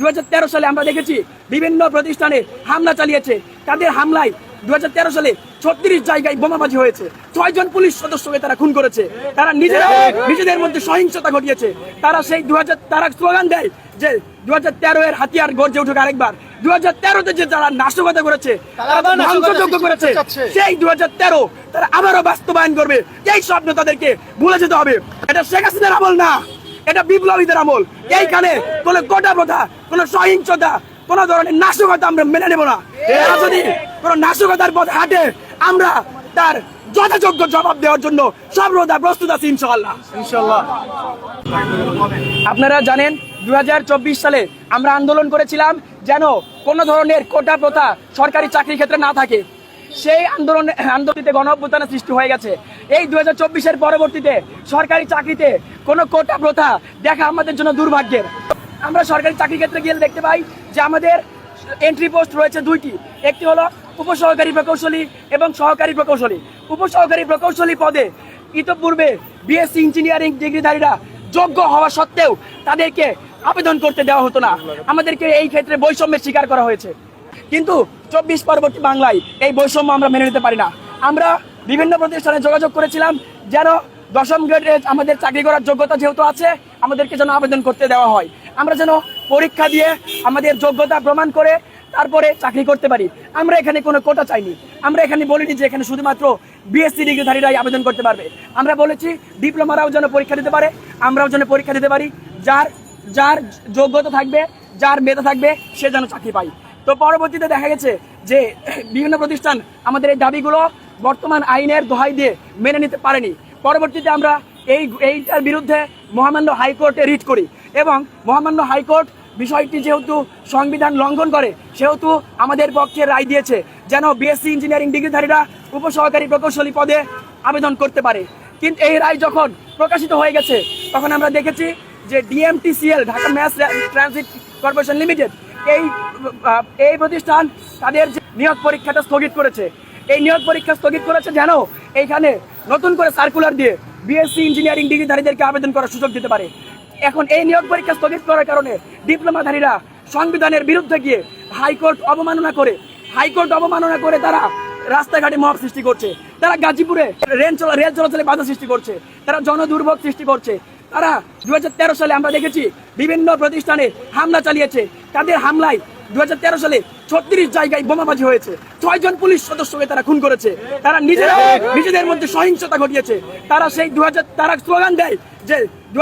দু হাজার তেরো সালে আমরা দেখেছি বিভিন্ন প্রতিষ্ঠানে হামলা চালিয়েছে। তাদের হামলায় দু সালে ছত্রিশ জায়গায় বোমাবাজি হয়েছে। ছয়জন পুলিশ সদস্যকে তারা খুন করেছে। তারা নিজেরা নিজেদের মধ্যে সহিংসতা ঘটিয়েছে। তারা সেই দু তারা স্লোগান দেয় যে দু এর হাতিয়ার গর্জে উঠুক আরেকবার। দু তেরোতে যে যারা নাশকতা করেছে ধ্বংসযজ্ঞ করেছে। সেই দু তেরো তারা আবারও বাস্তবায়ন করবে। এই স্বপ্ন তাদেরকে ভুলে যেতে হবে। এটা শেখ হাসিনার আমল না। এটা বিপ্লবীদের আমল। এইখানে কোন গোটা প্রথা কোন সহিংসতা কোন ধরনের নাশকতা আমরা মেনে নেব না। যদি কোন নাশকতার পথে হাঁটে আমরা তার যথাযোগ্য জবাব দেওয়ার জন্য সর্বদা প্রস্তুত আছি ইনশাআল্লাহ। ইনশাল্লাহ আপনারা জানেন দু হাজার চব্বিশ সালে আমরা আন্দোলন করেছিলাম যেন কোনো ধরনের কোটা প্রথা সরকারি চাকরির ক্ষেত্রে না থাকে। সেই আন্দোলন আন্দোলনতে গণ অভ্যুত্থানের সৃষ্টি হয়ে গেছে। এই দু হাজার পরবর্তীতে সরকারি চাকরিতে কোনো কোটা প্রথা দেখা আমাদের জন্য দুর্ভাগ্যের। আমরা সরকারি চাকরি ক্ষেত্রে গিয়ে দেখতে পাই যে আমাদের এন্ট্রি পোস্ট রয়েছে দুইটি। একটি হলো উপসহকারী প্রকৌশলী এবং সহকারী প্রকৌশলী। উপসহকারী প্রকৌশলী পদে ইতপূর্বে বিএসসি ইঞ্জিনিয়ারিং ডিগ্রিধারীরা যোগ্য হওয়া সত্ত্বেও তাদেরকে আবেদন করতে দেওয়া হতো না। আমাদেরকে এই ক্ষেত্রে বৈষম্যের শিকার করা হয়েছে। কিন্তু চব্বিশ পরবর্তী বাংলায় এই বৈষম্য আমরা মেনে নিতে পারি না। আমরা বিভিন্ন প্রতিষ্ঠানে যোগাযোগ করেছিলাম, যেন দশম গ্রেডে আমাদের চাকরি করার যোগ্যতা যেহেতু আছে, আমাদেরকে যেন আবেদন করতে দেওয়া হয়। আমরা যেন পরীক্ষা দিয়ে আমাদের যোগ্যতা প্রমাণ করে তারপরে চাকরি করতে পারি। আমরা এখানে কোনো কোটা চাইনি। আমরা এখানে বলিনি যে এখানে শুধুমাত্র বিএসসি ডিগ্রিধারীরাই আবেদন করতে পারবে। আমরা বলেছি ডিপ্লোমারাও যেন পরীক্ষা দিতে পারে, আমরাও যেন পরীক্ষা দিতে পারি। যার যার যোগ্যতা থাকবে, যার মেধা থাকবে, সে যেন চাকরি পায়। তো পরবর্তীতে দেখা গেছে যে, বিভিন্ন প্রতিষ্ঠান আমাদের এই দাবিগুলো বর্তমান আইনের দোহাই দিয়ে মেনে নিতে পারেনি। পরবর্তীতে আমরা এই, এইটার বিরুদ্ধে মহামান্য হাইকোর্টে রিট করি এবং মহামান্য হাইকোর্ট বিষয়টি যেহেতু সংবিধান লঙ্ঘন করে, সেহেতু আমাদের পক্ষে রায় দিয়েছে যেন বিএসসি ইঞ্জিনিয়ারিং ডিগ্রিধারীরা উপসহকারী প্রকৌশলী পদে আবেদন করতে পারে। কিন্তু এই রায় যখন প্রকাশিত হয়ে গেছে, তখন আমরা দেখেছি যে DMTCL, Dhaka mass transit corporation limited, এই এই প্রতিষ্ঠান তাদের নিয়োগ পরীক্ষাটা স্থগিত করেছে। এই নিয়োগ পরীক্ষা স্থগিত করেছে যেন এইখানে নতুন করে সার্কুলার দিয়ে বিএসসি ইঞ্জিনিয়ারিং ডিগ্রিধারীদেরকে আবেদন করার সুযোগ দিতে পারে। এখন এই নিয়োগ পরীক্ষা স্থগিত করার কারণে ডিপ্লোমাধারীরা সংবিধানের বিরুদ্ধে গিয়ে হাইকোর্ট অবমাননা করে, হাইকোর্ট অবমাননা করে তারা রাস্তাঘাটে মব সৃষ্টি করছে। তারা গাজীপুরে রেল চলা, রেল চলাচলে বাধা সৃষ্টি করছে। তারা জনদুর্ভোগ সৃষ্টি করছে। তারা দু হাজার তেরো সালে আমরা দেখেছি বিভিন্ন প্রতিষ্ঠানে হামলা চালিয়েছে। তাদের হামলায় দু সালে ছত্রিশ জায়গায় বোমাবাজি হয়েছে। ছয়জন পুলিশ সদস্যকে তারা খুন করেছে। তারা নিজেরা নিজেদের মধ্যে সহিংসতা ঘটিয়েছে। তারা সেই দু তারা স্লোগান দেয় যে দু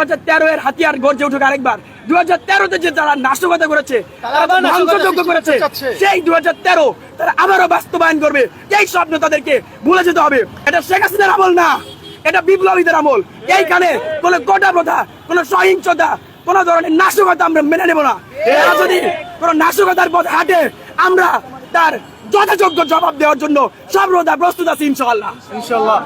এর হাতিয়ার গর্জে উঠুক আরেকবার। দু তেরোতে যে যারা নাশকতা করেছে তারা নাশকতা ধ্বংসযজ্ঞ করেছে। সেই দু তেরো তারা আবারও বাস্তবায়ন করবে। এই স্বপ্ন তাদেরকে ভুলে যেতে হবে। এটা শেখ হাসিনার আমল না। এটা বিপ্লবীদের আমল। এইখানে কোন গোটা প্রথা কোন সহিংসতা কোন ধরনের নাশকতা আমরা মেনে নেব না। যদি কোন নাশকতার পথ হাঁটে আমরা তার যথাযোগ্য জবাব দেওয়ার জন্য সর্বদা প্রস্তুত আছি ইনশাল্লাহ ইনশাল্লাহ